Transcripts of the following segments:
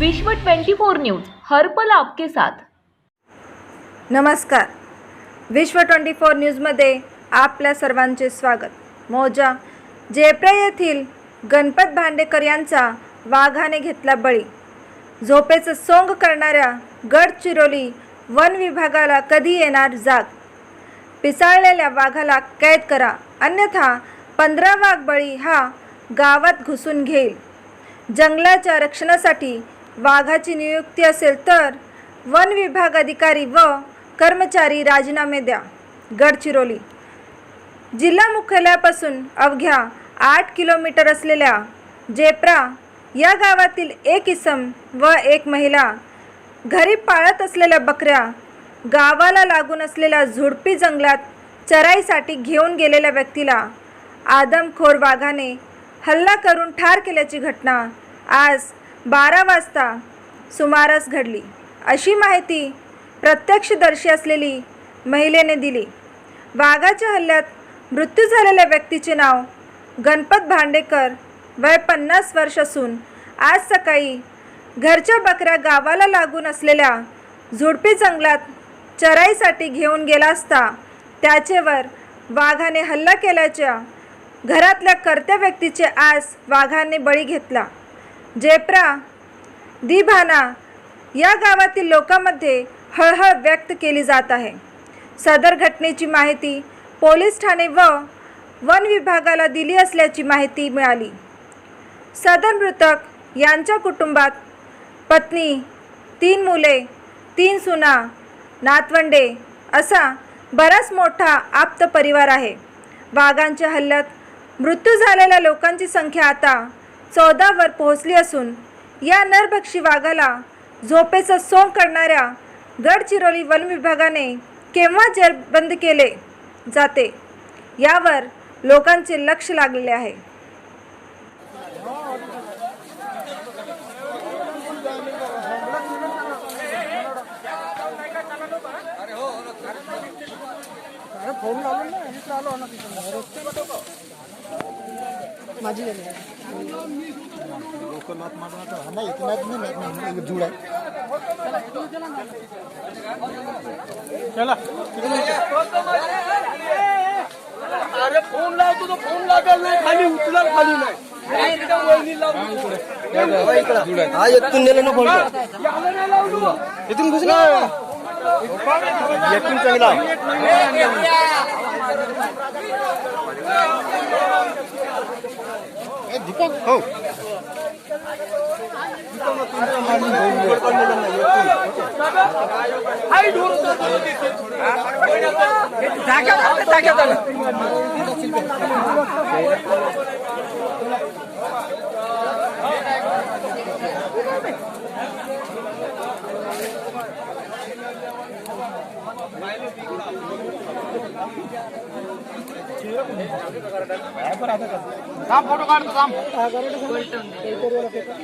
विश्व 24 न्यूज हर्पल आपके साथ. नमस्कार. विश्व ट्वेंटी फोर न्यूजमध्ये आपल्या सर्वांचे स्वागत. मोजा जेप्रे येथील गणपत भांडेकर यांचा वाघाने घेतला बळी. झोपेचं सोंग करणाऱ्या गडचिरोली वन विभागाला कधी येणार जाग? पिसाळलेल्या वाघाला कैद करा अन्यथा पंधरा वाघ बळी हा गावात घुसून घेईल. जंगलाच्या रक्षणासाठी वाघाची नियुक्ती असेल तर वन विभाग अधिकारी व कर्मचारी राजीनामे द्या. गडचिरोली. जिल्हा मुख्यालयापासून अवघ्या आठ किलोमीटर असलेल्या जेप्रा या गावातील एक इसम व एक महिला घरी पाळत असलेल्या बकऱ्या गावाला लागून असलेल्या झुडपी जंगलात चराईसाठी घेऊन गेलेल्या व्यक्तीला आदमखोर वाघाने हल्ला करून ठार केल्याची घटना आज बारा वाजता सुमारास घडली. अशी माहिती प्रत्यक्षदर्शी असलेली महिलेने दिली. वाघाच्या हल्ल्यात मृत्यू झालेल्या व्यक्तीचे नाव गणपत भांडेकर वय पन्नास वर्ष असून आज सकाळी घरच्या बकऱ्या गावाला लागून असलेल्या झुडपी जंगलात चराईसाठी घेऊन गेला असता त्याचेवर वाघाने हल्ला केल्याच्या घरातल्या कर्त्या व्यक्तीचे आज वाघाने बळी घेतला. जेप्रा दिभाना या गावातील लोकांमध्ये हळहळ व्यक्त केली जात आहे. सदर घटनेची माहिती पोलीस ठाणे व वन विभागाला दिली असल्याची माहिती मिळाली. सदर मृतक यांच्या कुटुंबात पत्नी तीन मुले तीन सुना नातवंडे असा बराच मोठा आप्त परिवार आहे. वाघांच्या हल्ल्यात मृत्यू झालेल्या लोकांची संख्या आता चौदावर पोहोचली असून या नरभक्षी वाघाला झोपेचा सोंग करणाऱ्या गडचिरोली वन विभागाने केव्हा जेरबंद केले जाते? यावर लोकांचे लक्ष लागलेले आहे. लोकल नाही नाही जुळ आहे अरे फोन लावतो तो फोन लागल नाही खाली उचलाल खाली नाही. हा येतून नेलं ना फोन इथून घुस ना. येतून चांगला দীপক হোক Thank you. ढोर होता तिथे टाक्यात आलं, टाक्यात आलं. फोटो काढतो थांब नाही पॅन्ट तो फुटला. अरे उलट ते नाही,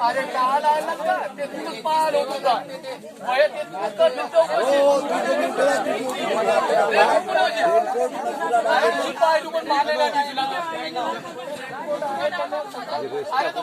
अरे काल आला का? ते तुझं पार होत होता. मग ते तुझं तुझी पाय तू पण मारलेला नाही अरे तो